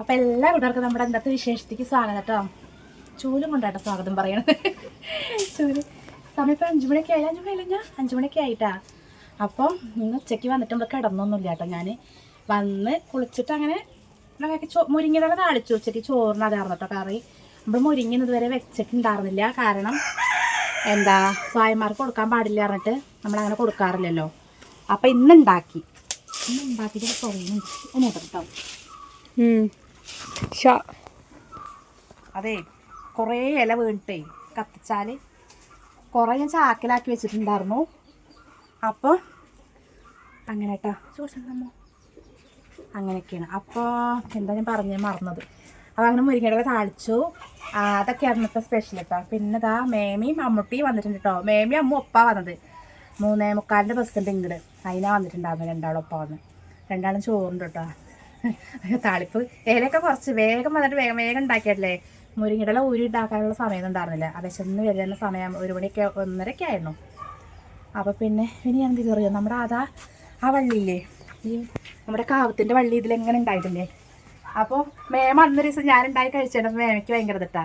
അപ്പൊ എല്ലാ കൂട്ടുകാർക്കും നമ്മുടെ ഇന്നത്തെ വിശേഷത്തേക്ക് സ്വാഗതം കേട്ടോ. ചൂലും കൊണ്ടാട്ടോ സ്വാഗതം പറയണത്. ചൂൽ. സമയം ഇപ്പൊ അഞ്ചു മണിയൊക്കെ ആയില്ല? അഞ്ചു മണിയില്ല ഞാൻ അഞ്ചു മണിയൊക്കെ ആയിട്ടാ. അപ്പം ഇന്ന് ഉച്ചയ്ക്ക് വന്നിട്ട് നമ്മൾ കിടന്നൊന്നുമില്ല കേട്ടോ ഞാൻ വന്ന് കുളിച്ചിട്ട് അങ്ങനെ മുരിങ്ങിയതൊക്കെ ചോ മുരിങ്ങയുടെ താളിച്ചു ഉച്ചയ്ക്ക് ചോറിന് കേട്ടോ കറി. നമ്മൾ മുരിങ്ങുന്നത് വരെ വെച്ചിട്ടുണ്ടായിരുന്നില്ല. കാരണം എന്താ സ്വായന്മാർക്ക് കൊടുക്കാൻ പാടില്ല പറഞ്ഞിട്ട് നമ്മളങ്ങനെ കൊടുക്കാറില്ലല്ലോ. അപ്പം ഇന്ന് ഉണ്ടാക്കി ഇന്ന് ഉണ്ടാക്കിയിട്ട് പറയുന്നു കേട്ടോ. അതെ കുറേ ഇല വീണിട്ടേ കത്തിച്ചാൽ കുറേ ഞാൻ ചാക്കിലാക്കി വെച്ചിട്ടുണ്ടായിരുന്നു. അപ്പോൾ അങ്ങനെ കേട്ടോ അങ്ങനെയൊക്കെയാണ്. അപ്പോൾ എന്താ ഞാൻ പറഞ്ഞ് മറന്നത്. അപ്പോൾ അങ്ങനെ മുരിങ്ങയുടെ താളിച്ചു. ആ, അതൊക്കെയാണ് ഇന്നത്തെ സ്പെഷ്യൽ കേട്ടോ പിന്നെ ഇതാ മേമിയും മമ്മൂട്ടിയും വന്നിട്ടുണ്ട് കേട്ടോ മേമി അമ്മ ഒപ്പ വന്നത്. മൂന്നേ മുക്കാലിന്റെ ബസ്സുണ്ട് ഇങ്ങോട്ട് അതിനാ വന്നിട്ടുണ്ടാവുന്നത് രണ്ടാളും ഒപ്പ വന്ന് രണ്ടാളും ചോറുണ്ട് കേട്ടോ താളിപ്പ്. ഇലയൊക്കെ കുറച്ച് വേഗം വന്നിട്ട് വേഗം വേഗം ഉണ്ടാക്കിയല്ലേ മുരിങ്ങയുടെ ഊരി ഉണ്ടാക്കാനുള്ള സമയം ഉണ്ടായിരുന്നില്ല. വിശന്ന് വരുന്ന സമയം ഒരു മണിയൊക്കെ ഒന്നരയൊക്കെ ആയിരുന്നു. അപ്പോൾ പിന്നെ ഇനി ഞാൻ എന്ത് അറിയാം? നമ്മുടെ അതാ ആ വള്ളിയില്ലേ? ഈ നമ്മുടെ കാവത്തിന്റെ വള്ളി ഇതിലെങ്ങനെ ഉണ്ടായിട്ടില്ലേ? അപ്പോൾ മേമ അന്നൊരു ദിവസം ഞാൻ ഉണ്ടായി കഴിച്ചിട്ട് മേമയ്ക്ക് ഭയങ്കര തട്ടാ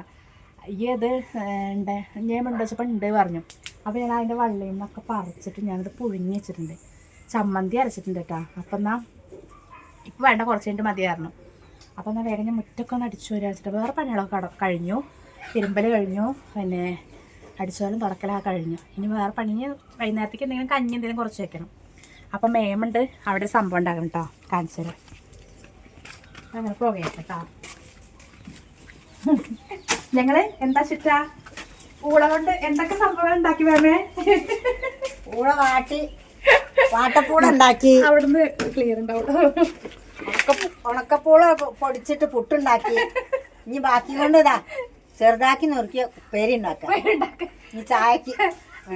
ഈ അത് ഉണ്ട് ഞാൻ വെച്ചപ്പോൾ ഉണ്ട് പറഞ്ഞു. അപ്പോൾ ഞാൻ അതിന്റെ വള്ളിയിൽ നിന്നൊക്കെ പറിച്ചിട്ട് ഞാനത് പുഴുങ്ങി വെച്ചിട്ടുണ്ട്. ചമ്മന്തി അരച്ചിട്ടുണ്ട് കേട്ടോ. അപ്പം എന്നാൽ ഇപ്പം വേണ്ട കുറച്ച് കഴിഞ്ഞിട്ട് മതിയായിരുന്നു അപ്പോൾ എന്നാൽ വേഗം ഞാൻ മുറ്റൊക്കെ ഒന്ന് അടിച്ചു വരാച്ചിട്ട് വേറെ പണികളൊക്കെ കട കഴിഞ്ഞു. തിരുമ്പൽ കഴിഞ്ഞു. പിന്നെ അടിച്ചാലും തുടക്കലൊക്കെ കഴിഞ്ഞു. ഇനി വേറെ പണി വൈകുന്നേരത്തേക്ക് എന്തെങ്കിലും കഞ്ഞി എന്തെങ്കിലും കുറച്ച് വെക്കണം. അപ്പം മേമുണ്ട്. അവിടെ സംഭവം ഉണ്ടാകും കേട്ടോ കാണിച്ചു തരാം. അങ്ങനെ കേട്ടോ ഞങ്ങൾ എന്താ ചിറ്റ പൂള കൊണ്ട് എന്തൊക്കെ സംഭവം ഉണ്ടാക്കി വേമേ പൂള വാട്ടി. വാട്ടപ്പൂള ഉണ്ടാക്കി. അവിടുന്ന് ക്ലിയർ ഉണ്ടാവും. ഉണക്കപ്പൂള പൊടിച്ചിട്ട് പുട്ടുണ്ടാക്കി. ഇനി ബാക്കി കൊണ്ട് ഇതാ ചെറുതാക്കി നുറുക്കിയ ഉപ്പേരി ഉണ്ടാക്കാം. ഇനി ചായക്ക്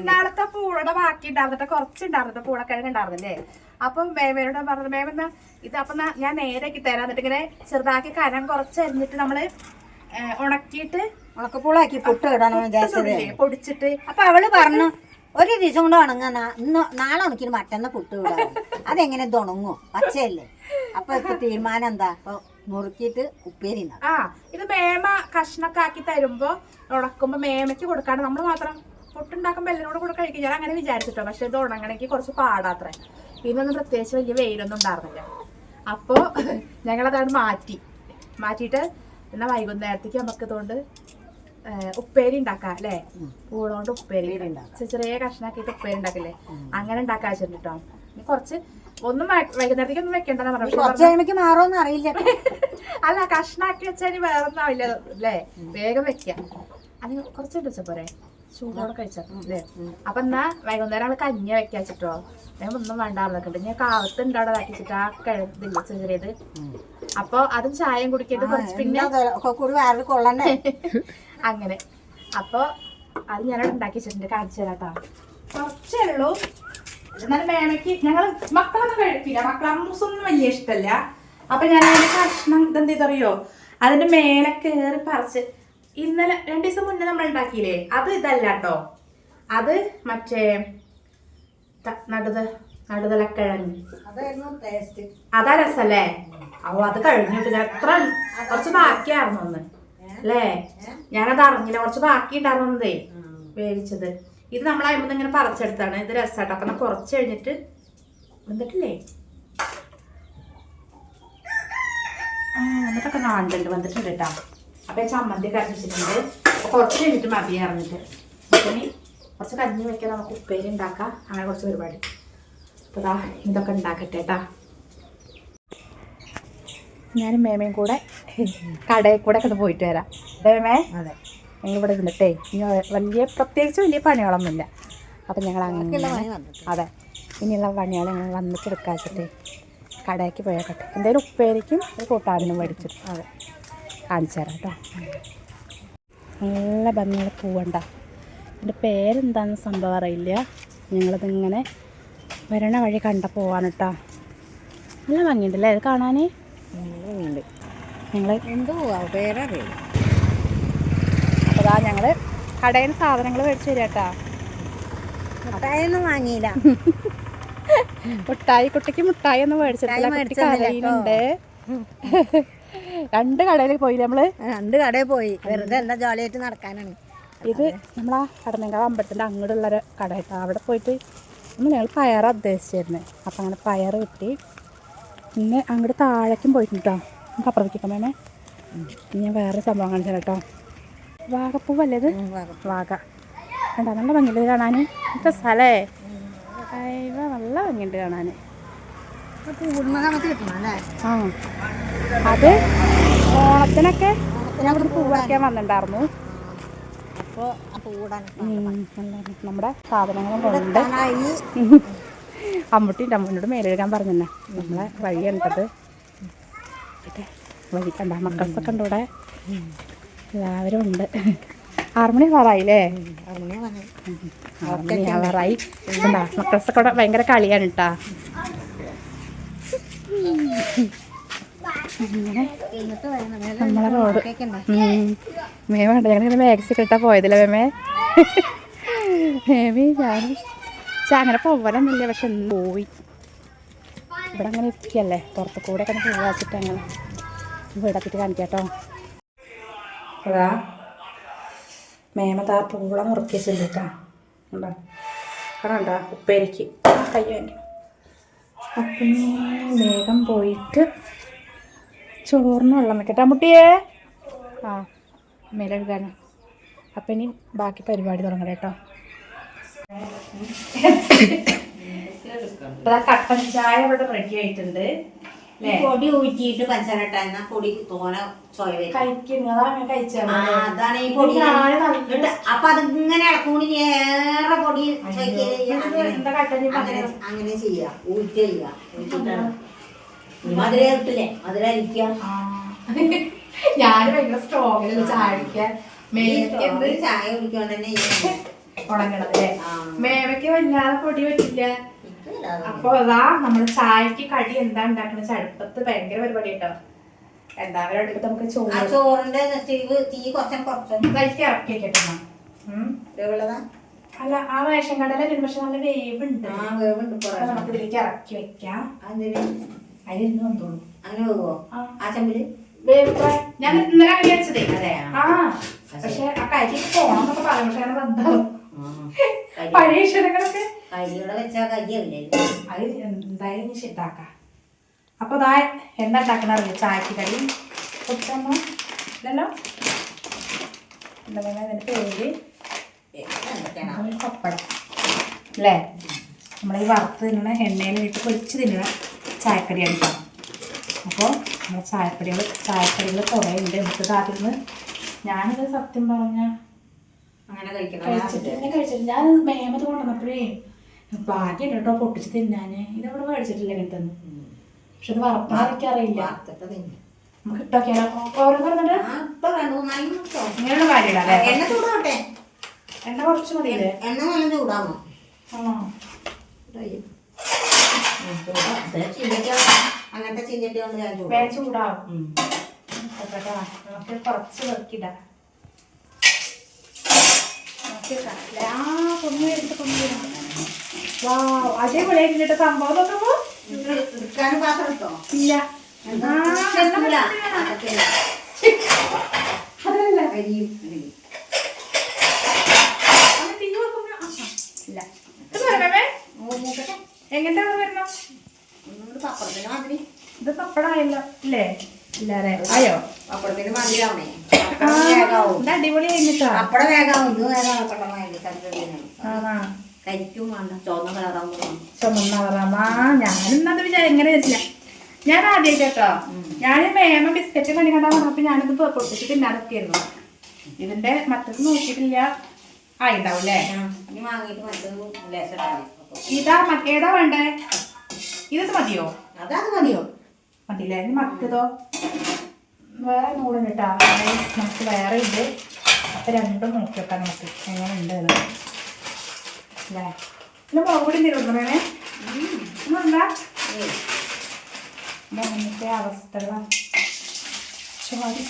നാളത്തെ പൂളയുടെ ബാക്കി ഉണ്ടായിരുന്നിട്ട് കുറച്ച് ഉണ്ടായിരുന്നു പൂളക്കിഴങ്ങ് ഉണ്ടായിരുന്നില്ലേ? അപ്പം മേമയോട് പറഞ്ഞു മേമ എന്നാ ഇത് അപ്പം ഞാൻ നേരാക്കി തരാം. എന്നിട്ട് ഇങ്ങനെ ചെറുതാക്കി കനം കുറച്ച് അരിഞ്ഞിട്ട് നമ്മൾ ഉണക്കിയിട്ട് ഉണക്കപ്പൂളാക്കി പുട്ട് ഇടണം പൊടിച്ചിട്ട്. അപ്പൊ അവൾ പറഞ്ഞു ഒരു ദിവസം കൊണ്ട് ഉണങ്ങാൻ നാളെ ഉണക്കിന് മറ്റന്ന് പുട്ട് വിടാം അതെങ്ങനെ ഉണങ്ങും? പച്ചയല്ലേ? അപ്പൊ ഇപ്പൊ തീരുമാനം എന്താ? അപ്പൊ മുറുക്കിട്ട് ഉപ്പേരി ആ ഇത് മേമ കഷ്ണക്കാക്കി തരുമ്പോ ഉണക്കുമ്പോ മേമയ്ക്ക് കൊടുക്കാണ്ട് നമ്മൾ മാത്രം പൊട്ടുണ്ടാക്കുമ്പോ എല്ലാവരും കൂടെ കഴിക്കും. ഞാൻ അങ്ങനെ വിചാരിച്ചിട്ടോ. പക്ഷെ ഇത് ഉണങ്ങണമെങ്കിൽ കുറച്ച് പാടാത്രേ. ഇതിനൊന്നും പ്രത്യേകിച്ച് വലിയ വെയിലൊന്നും ഉണ്ടായിരുന്നില്ല. അപ്പോ ഞങ്ങളതാണ് മാറ്റി. മാറ്റിയിട്ട് എന്നാ വൈകുന്നേരത്തേക്ക് നമുക്ക് ഇതുകൊണ്ട് ഉപ്പേരി ഉണ്ടാക്കാം അല്ലേ? പൂളോണ്ട് ഉപ്പേരി. ചെറിയ കഷ്ണാക്കിയിട്ട് ഉപ്പേരി ഉണ്ടാക്കില്ലേ? അങ്ങനെ ഉണ്ടാക്കാൻ വെച്ചിട്ടോ ഇനി കുറച്ച് ഒന്നും വൈകുന്നേരത്തേക്ക് ഒന്നും വെക്കണ്ടെന്ന് പറഞ്ഞു മാറോന്ന് അറിയില്ല അല്ല കഷ്ണാക്കി വെച്ചാൽ വേറെ ഒന്നും ആവില്ല അല്ലേ? വേഗം വെക്കാം. അത് കുറച്ച് വെച്ചാ പോരെ ചൂടോടെ കഴിച്ചാ അല്ലേ? അപ്പൊ എന്നാ വൈകുന്നേരം ആൾ കഞ്ഞി വെക്കാ വെച്ചിട്ടോ? ഞാൻ ഒന്നും വേണ്ടാർന്നൊക്കെ ഞാൻ കാവത്ത് ഉണ്ട് അവിടെ ഇതാക്കി വെച്ചിട്ട് ആ കിഴതില്ല ചെറിയത്? അപ്പൊ അതും ചായം കുടിക്കരുത് കുറച്ച് പിന്നെ കൂടി വേറെ കൊള്ളണ്ടേ? അങ്ങനെ. അപ്പൊ അത് ഞാനവിടെ ഉണ്ടാക്കി വെച്ചിട്ടുണ്ട്. കാണിച്ചു കേട്ടോ കുറച്ചേ ഉള്ളൂ എന്നാലും മേമയ്ക്ക് ഞങ്ങൾ മക്കളൊന്നും കഴിക്കില്ല മക്കൾ അമ്മൂസൊന്നും വലിയ ഇഷ്ടമല്ല അപ്പൊ ഞാൻ അതിന്റെ കഷ്ണം ഇതെന്ത് ചെയ്തറിയോ അതിന്റെ മേലെ കയറി പറിച്ച് ഇന്നലെ രണ്ടു ദിവസം മുന്നേ നമ്മൾ ഉണ്ടാക്കിയില്ലേ? അത് ഇതല്ല കേട്ടോ അത് മറ്റേ നടുത് നടുത നടുതലക്കിഴങ്ങ്. അതാ രസല്ലേ? ഓ അത് കഴിഞ്ഞിട്ട് എത്ര കുറച്ച് ബാക്കിയായിരുന്നു ഒന്ന് അല്ലേ? ഞാനത് അറിഞ്ഞില്ല. കുറച്ച് ബാക്കി ഉണ്ടായിരുന്നതേ വേവിച്ചത്. ഇത് നമ്മൾ അയമ്പത് ഇങ്ങനെ പറിച്ചെടുത്താണ്. ഇത് രസമാട്ടോ അപ്പൊ ഞാൻ കുറച്ച് കഴിഞ്ഞിട്ട് വന്നിട്ടില്ലേ? എന്നിട്ടൊക്കെ നാണ്ടുണ്ട് വന്നിട്ടുണ്ട് കേട്ടോ അപ്പൊ ചമ്മന്തി കരച്ചിട്ടുണ്ട് കുറച്ച് കഴിഞ്ഞിട്ട് മതി അറിഞ്ഞിട്ട് കുറച്ച് കഞ്ഞി വെക്കാൻ നമുക്ക് ഉപ്പേരി ഉണ്ടാക്കാം. അങ്ങനെ കുറച്ച് പരിപാടി. അപ്പോൾ ഇതൊക്കെ ഉണ്ടാക്കട്ടെ കേട്ടാ ഞാനും മേമയും കൂടെ കടയിൽ കൂടെ ഒക്കെ പോയിട്ട് വരാം. മേമേ അതെ. ഞങ്ങൾ ഇവിടെ ഇരുന്നിട്ടേ ഇനി വലിയ പ്രത്യേകിച്ച് വലിയ പണികളൊന്നുമില്ല. അപ്പം ഞങ്ങൾ അങ്ങനെ അതെ. ഇനിയുള്ള പണികൾ ഞങ്ങൾ വന്നിട്ട് എടുക്കാച്ചിട്ടേ കടയ്ക്ക് പോയേക്കട്ടെ. എന്തായാലും ഉപ്പേരിക്കും ഒരു കൂട്ടാനും മേടിച്ചിട്ട് അതെ. കാണിച്ചു തരാം കേട്ടോ. നല്ല ഭംഗിയുള്ള പൂവണ്ട? എന്റെ പേരെന്താണെന്ന് സംഭവം അറിയില്ല. ഞങ്ങളതിങ്ങനെ വരണ വഴി കണ്ട പോവാണ് കേട്ടോ. നല്ല ഭംഗിയുണ്ടല്ലേ? അത് കാണാൻ ഉണ്ട് ഞങ്ങൾ എന്തോ പേരറിയില്ല അപ്പോൾ അതാ ഞങ്ങൾ കടയിൽ നിന്ന് സാധനങ്ങൾ മേടിച്ച് തരാം കേട്ടോ മുട്ടായൊന്നും വാങ്ങിയില്ല. മുട്ടായി കുട്ടിക്ക് മുട്ടായി ഒന്നും കരയുന്നുണ്ട്. രണ്ട് കടയിൽ പോയി നമ്മൾ? രണ്ട് കടയിൽ പോയി. വെറുതെ എന്താ ജോലിയായിട്ട് നടക്കാനാണ്. ഇത് നമ്മളാ കടമേങ്കാവ് അമ്പലത്തിന്റെ അങ്ങോട്ടുള്ള ഒരു കട കേട്ടോ അവിടെ പോയിട്ട് നമ്മൾ ഞങ്ങൾ പയറാണ് ഉദ്ദേശിച്ചിരുന്നത് അപ്പം അങ്ങനെ പയർ കിട്ടി. പിന്നെ അങ്ങോട്ട് താഴേക്കും പോയിട്ടുണ്ട് കേട്ടോ നമുക്ക് അപ്പുറത്തേക്ക് മേമേ. ഇനി ഞാൻ വേറെ സംഭവം കാണിച്ചു കേട്ടോ വാഗപ്പൂവല്ലേ ഇത്? വാഗ. കണ്ടോ നല്ല ഭംഗിയുണ്ട് ഇത് കാണാൻ. ഇത്ര സ്ഥലേ. അയവ നല്ല ഭംഗിയുണ്ട് കാണാൻ. ആ. അത് ഓണത്തിനൊക്കെ ഞാൻ ഇവിടെ വന്നിട്ടുണ്ടായിരുന്നു. അപ്പോൾ നമ്മുടെ സാധനങ്ങളും കൊണ്ട് ഈ അമ്മൂട്ടിന്റെ അമ്മനോട് മേലെഴുകാൻ പറഞ്ഞെന്നെ നമ്മളെ വഴി കണ്ടത്. വഴി കണ്ട മക്കൾസൊക്കെ ഉണ്ട് ഇവിടെ. എല്ലാവരും ഉണ്ട്. ആറുമണി ആവാറായില്ലേ? ആറുമണി ആവാറായി. എന്താ മക്കൾസൊക്കെ ഇവിടെ ഭയങ്കര കളിയാണ് കേട്ടാ. നമ്മളെ റോഡ് മേ വേണ്ട ഞങ്ങൾ മാക്സി കിട്ടാ പോയതില്ല മേമേ? മേമി ഞാൻ പക്ഷെ അങ്ങനെ പോകാനൊന്നുമില്ല പക്ഷെ ഇന്ന് പോയി. ഇവിടെ അങ്ങനെ ഇരിക്കല്ലേ? പുറത്ത് കൂടെ ഒക്കെ ഒന്ന് പോവാച്ചിട്ട് അങ്ങനെ. വീടത്തിട്ട് കാണിക്കാട്ടോ അതാ. മേമതാ പൂള നുറുക്കി ചെല്ലിട്ടാ ഉണ്ടോ കണ്ടാ? ഉപ്പേരിക്ക്. കൈ അപ്പം വേഗം പോയിട്ട് ചോറിന് വെള്ളം വെക്കട്ടെ മുട്ടിയേ. ആ മേലെഴുകാനോ അപ്പം ഇനി ബാക്കി പരിപാടി തുടങ്ങണം കേട്ടോ. കട്ടൻ ചായ ഇവിടെ റെഡി ആയിട്ടുണ്ട്. പൊടി ഊറ്റിയിട്ട് പഞ്ചസാര ഇട്ടാ എന്നാ പൊടി തോന അതാണ് ഈ പൊടി. അപ്പൊ അത് ഇങ്ങനെ ഇളക്കൂടി ഏറെ പൊടി അങ്ങനെ- ചെയ്യാ. ഊറ്റ ചെയ്യാ. ഊറ്റിട്ടാണ് മധുര കിട്ടില്ലേ? മധുര അരിക്കുക ഞാൻ ഭയങ്കര സ്ട്രോങ്ങിൽ ചായ കുടിക്കാൻ. ചായ കുടിക്കാൻ തന്നെ ഉണങ്ങണത് അല്ലേ? മേവയ്ക്ക് വല്ലാതെ പൊടി പറ്റില്ല. അപ്പൊ അതാ നമ്മൾ ചായക്ക് കടി എന്താ ഉണ്ടാക്കണ ചടുപ്പത്ത് ഭയങ്കര പരിപാടി കേട്ടോ എന്താ അവരോട് നമുക്ക് ചോറ് ചോറിന്റെ തീ കുറച്ചും ഇറക്കി വെക്കട്ടെ അല്ല ആ റേഷൻ കടയിലും പക്ഷെ നല്ല വേവുണ്ട്. ആ വേവുണ്ട് അപ്പൊ കുറേ നമുക്ക് ഇതിലേക്ക് ഇറക്കി വെക്കാം. അതിന് അതിലിരുന്ന് വന്നോളൂ. അങ്ങനെ വേവോ ആ. ചെമ്പിൽ? വേവ് ഞാൻ ഇന്നലെ അങ്ങനെ വെച്ചതേ. അതെ ആ പക്ഷെ ആ കരി പോണം എന്നൊക്കെ പറയും പക്ഷെ അങ്ങനെ ബന്ധം കരിയോടെ അത് എന്തായാലും അപ്പൊ എന്താ ഉണ്ടാക്കണ ചായക്ക് കടി. കുടിച്ചമ്മ ഇല്ലല്ലോ? എന്താ പറയുക അതിന്റെ പേര്. പപ്പടം. അല്ലേ? നമ്മളീ വറുത്ത് തിന്നണ എണ്ണയിൽ ഇട്ട് പൊരിച്ച് തിന്നണ ചായക്കടി അടിക്കണം അപ്പോൾ നമ്മുടെ ചായക്കടികൾ ചായക്കടികൾ കുറേ ഉണ്ട്. ആദ്യം നിന്ന് ഞാനിത് സത്യം പറഞ്ഞാൽ അങ്ങനെ കഴിച്ചിട്ട് ഞാൻ കഴിച്ചിട്ട് ഞാൻ മേമത് കൊണ്ടുവന്നപ്പോഴേ ഭാഗ്യം കേട്ടോ പൊട്ടിച്ച് തിന്നാന്. ഇതവിടെ മേടിച്ചിട്ടില്ല കിട്ടുന്ന പക്ഷെ അത് തിന്നു. നമുക്ക് പറഞ്ഞിട്ട്? ഇങ്ങനെയുള്ള കാര്യമില്ല എണ്ണ ചൂടാവട്ടെ. എണ്ണ കുറച്ച് എണ്ണ നല്ല ആണോ? അങ്ങനത്തെ ചീഞ്ഞിട്ട് കൊണ്ട് ഞാൻ ചൂടാവും. കുറച്ച് വെക്കിടാം. ആ പൊന്നു വരുന്നുണ്ട് പൊന്നു വരുന്നുണ്ട് വാ അടിപൊളിയായിട്ട് സംഭവം നോക്കുമ്പോ ഇല്ല. അതല്ല കരിയും, ഇത്. എങ്ങനത്തെ വരണം? ഒന്നുകൂടി പപ്പടത്തിന് മതി ഇത് പപ്പടമായല്ലോ. ഇല്ലേ? ആയോ? ഇത് അടിപൊളി കഴിഞ്ഞിട്ടാ. വേഗം കരിക്കും വേണ്ട. ചുവന്ന കളറാകുമ്പോൾ ചുമന്നവറാമാ ഞാനിന്നത് വിചാരം എങ്ങനെ വെച്ചില്ല. ഞാൻ ആദ്യം കേട്ടോ. ഞാൻ മേമ ബിസ്ക്കറ്റ് കണ്ടാ പറഞ്ഞപ്പോ ഞാനിത് പൊട്ടിച്ച് തിന്നാനൊക്കെയായിരുന്നു ഇതിന്റെ മറ്റത് നോക്കിയിട്ടില്ല. ആയിണ്ടാവും അല്ലേ വാങ്ങിയിട്ട് ഇതാ മറ്റേതാ വേണ്ടേ? ഇത് മതിയോ? അതാ മതിയോ? മതിയില്ലേ ഇനി മറ്റതോ വേറെ നൂറും കേട്ടോ. നമുക്ക് വേറെ ഇത് അപ്പം രണ്ടും നോക്കി വെക്കാം നമുക്ക്. എങ്ങനെ ഉണ്ട് എന്ന്. അല്ലേ പിന്നെ മുളക് പൊടി തീരുന്നു വേണേ ഒന്നുണ്ടാ. മോഹനത്തെ അവസ്ഥകളാണ് ചോരി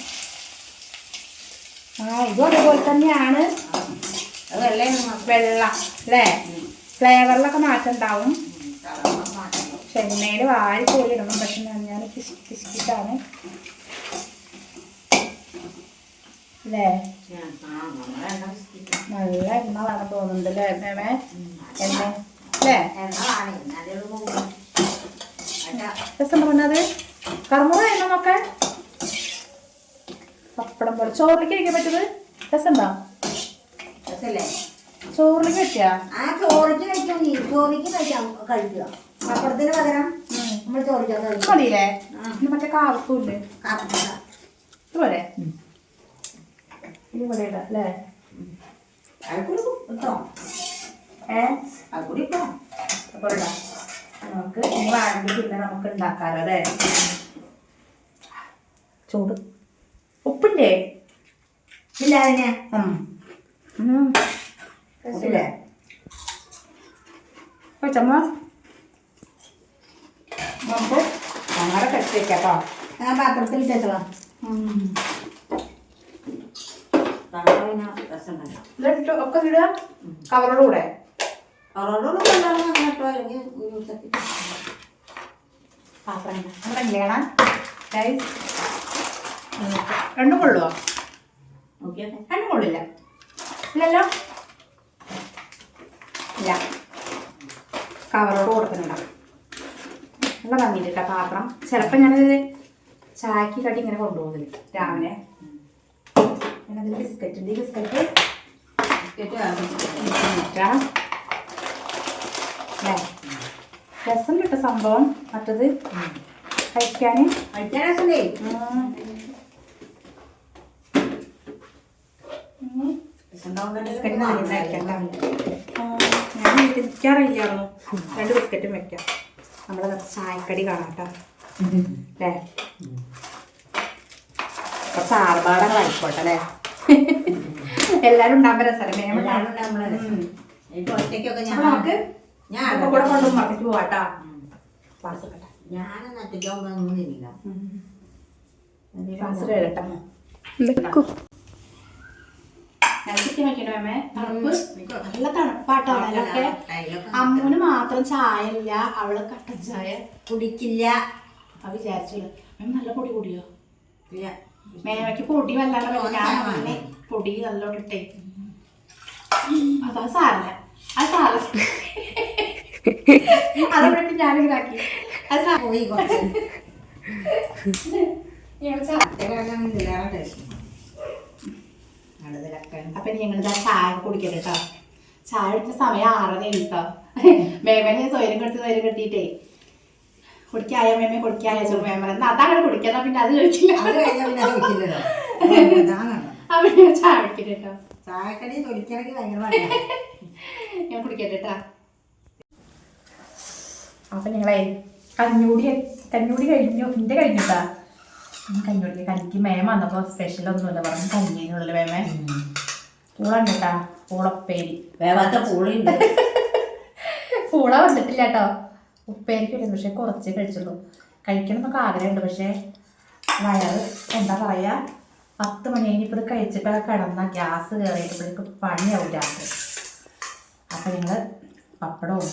ആ ഇതും അതേപോലെ തന്നെയാണ്. വെള്ളം അല്ലേ ഫ്ലേവറിലൊക്കെ മാറ്റം ഉണ്ടാവും. പക്ഷെ എണ്ണയിൽ വാരി പോലിടണം ഇടണം പക്ഷെ ഞാൻ ഞാൻ പിശുക്കിട്ടാണ് അല്ലേ. നല്ല എണ്ണ വേണം തോന്നുന്നുണ്ട് അല്ലേ മേമേ? എണ്ണ. അല്ലേ? രസം പറഞ്ഞത് കർമ്മ എണ്ണ നോക്കാൻ പപ്പടം പോലെ. ചോറിലേക്ക് കഴിക്കാൻ പറ്റത് രസമുണ്ടോ? ചോറിലേക്ക് പറ്റിയാ? ചോറിലേക്ക് ചോറിക്ക് കഴിക്കാം ചോറിക്ക് കഴിക്കാം കഴിക്കുക. പപ്പടത്തിന് പകരം നമ്മൾ കഴിക്കും മതിയില്ലേ? മറ്റേ കറക്റ്റാ. ഇതുപോലെ? ഇവിടെ ഇടാം അല്ലേ? നമുക്ക് ഇനി വേണമെങ്കിൽ പിന്നെ നമുക്ക് ഉണ്ടാക്കാലോ അല്ലേ? ചൂട്. ഉപ്പില്ലേ? ഇല്ല അതിനെ. ഉം. ഉം. നമുക്ക് ഞങ്ങളുടെ കട്ട് വയ്ക്കാം കേട്ടോ ഞാൻ പാത്രത്തിൽ ഇട്ടേച്ചോളാം. ഇതിലിട്ട് ഒക്കെ ഇടുക? കവറോട് കൂടെ. പാത്രം നമ്മുടെ രണ്ടും കൊള്ളുവോ. രണ്ടും കൊള്ളില്ല. ഇല്ലല്ലോ? ഇല്ല. കവറോട് കൊടുക്കുന്നുണ്ടാവും നല്ല ഭംഗിയിട്ടാ പാത്രം. ചിലപ്പോൾ ഞാനത് ചായക്ക് കടി ഇങ്ങനെ കൊണ്ടുപോകുന്നില്ല. രാവിലെ. ഞാനതിൽ ബിസ്ക്കറ്റ് ഉണ്ട്. ഈ ബിസ്ക്കറ്റ്. രസം കിട്ട സംഭവം. മറ്റത്. കഴിക്കാൻ ബിസ്ക്കറ്റ് ഞാൻ വീട്ടിൽ നിൽക്കാറില്ലായിരുന്നു രണ്ട് ബിസ്ക്കറ്റും വെക്കാം. നമ്മളെ ചായക്കടി കാണാം കേട്ടോ അല്ലേ കുറച്ച് ആർഭാടങ്ങളായിക്കോട്ടെ ആയിക്കോട്ടെ അല്ലേ എല്ലാരും ഉണ്ടാകുമ്പോ രസമല്ലേ ഒറ്റയ്ക്കൊക്കെ ഞാൻ നമുക്ക് ഞാൻ അതൊക്കെ കൂടെ കൊണ്ടും മറന്നിട്ട് പോവാട്ടാ. ഉം. ക്ലാസ് കേട്ടെ ഞാനൊന്നും ഒറ്റയ്ക്കാവുമ്പോ ഒന്നും തിന്നില്ല ക്ലാസ് കേട്ടെ ചിക്കൻ വെക്കണോ അമ്മേ തണുപ്പ് നല്ല തണുപ്പാട്ടോ. അതിലൊക്കെ അമ്മൂന് മാത്രം ചായ ഇല്ല അവൾ കട്ടൻ ചായ കുടിക്കില്ല. അത് വിചാരിച്ചോളൂ അമ്മ നല്ല പൊടി കൂടിയോ? ഇല്ല. മേമയ്ക്ക് പൊടി വല്ലാണ്ട്. ഞാൻ അങ്ങനെ പൊടി നല്ലോണം ഇട്ടേ അതാ സാരല്ല അത് സാറ അതവിടെ ഞാനിതാക്കി അത് സാര പോയി കുറച്ച്. ചാത്തേ ചായ ഇതെല്ലാം അപ്പൊ ഞങ്ങൾ ചായ കുടിക്കണം കേട്ടോ ചായ കുടിക്കുന്ന സമയം ആറര കേട്ടോ മേമനെ സ്വയം കെടുത്ത് സ്വയം കിട്ടിയിട്ടേ. കുടിക്കായ മേമ? കുടിക്കായ? ചോദിച്ചു. മേമ എന്നാ അതങ്ങനെ കുടിക്കാന്ന പിന്നെ അത് അത് അപ്പൊ ഞാൻ ചായ കുടിക്കൽ കേട്ടോ ചായക്കടി തൊലിക്കണമെങ്കിൽ ഭയങ്കര ഞാൻ കുടിക്കട്ടെ കേട്ടാ അപ്പൊ ഞങ്ങളെ കഞ്ഞൂടി കഞ്ഞൂടി കഴിഞ്ഞു. എന്റെ കഴിഞ്ഞുട്ടാ കഞ്ഞൂടി കഞ്ഞിക്ക് മേമ വന്നപ്പോ സ്പെഷ്യൽ ഒന്നുമില്ല. പറഞ്ഞു കഞ്ഞിനുള്ളിൽ മേമേ പൂളുണ്ട് കേട്ടാ പൂളപ്പേരി. വേവാത്ത പൂളുണ്ട് പൂള വന്നിട്ടില്ല കേട്ടോ ഉപ്പേരിക്ക് വരുന്നു പക്ഷെ കുറച്ചേ കഴിച്ചുള്ളൂ. കഴിക്കണം എന്നൊക്കെ ആഗ്രഹമുണ്ട്. പക്ഷേ വയറ് എന്താ പറയാ? പത്ത് മണി കഴിഞ്ഞപ്പോൾ ഇത് കഴിച്ചിട്ട് കിടന്ന ഗ്യാസ് കയറിയപ്പോഴേക്ക് പണിയാവും രാത്രി. അപ്പം ഞങ്ങൾ പപ്പടവും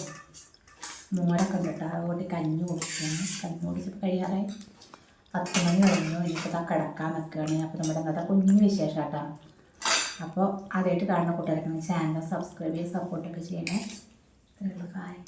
മോരൊക്കെ ഉണ്ട് കേട്ടോ അതുകൊണ്ട് കഞ്ഞി കുടിക്കുന്നു കഞ്ഞി കുടിച്ചപ്പോൾ കഴിയാറായി. പത്ത് മണി കഴിഞ്ഞു. ഇനിയിപ്പോൾ കിടക്കാൻ നിൽക്കുകയാണ് അപ്പോൾ നമ്മുടെ കഥ കുഞ്ഞു വിശേഷം കേട്ടോ. അപ്പോൾ ആദ്യമായിട്ട് കാണുന്ന കൂട്ടുകാരൊക്കെ ചാനൽ സബ്സ്ക്രൈബ് ചെയ്ത് സപ്പോർട്ടൊക്കെ ചെയ്യണേ. ഇത്രയുള്ള കാര്യം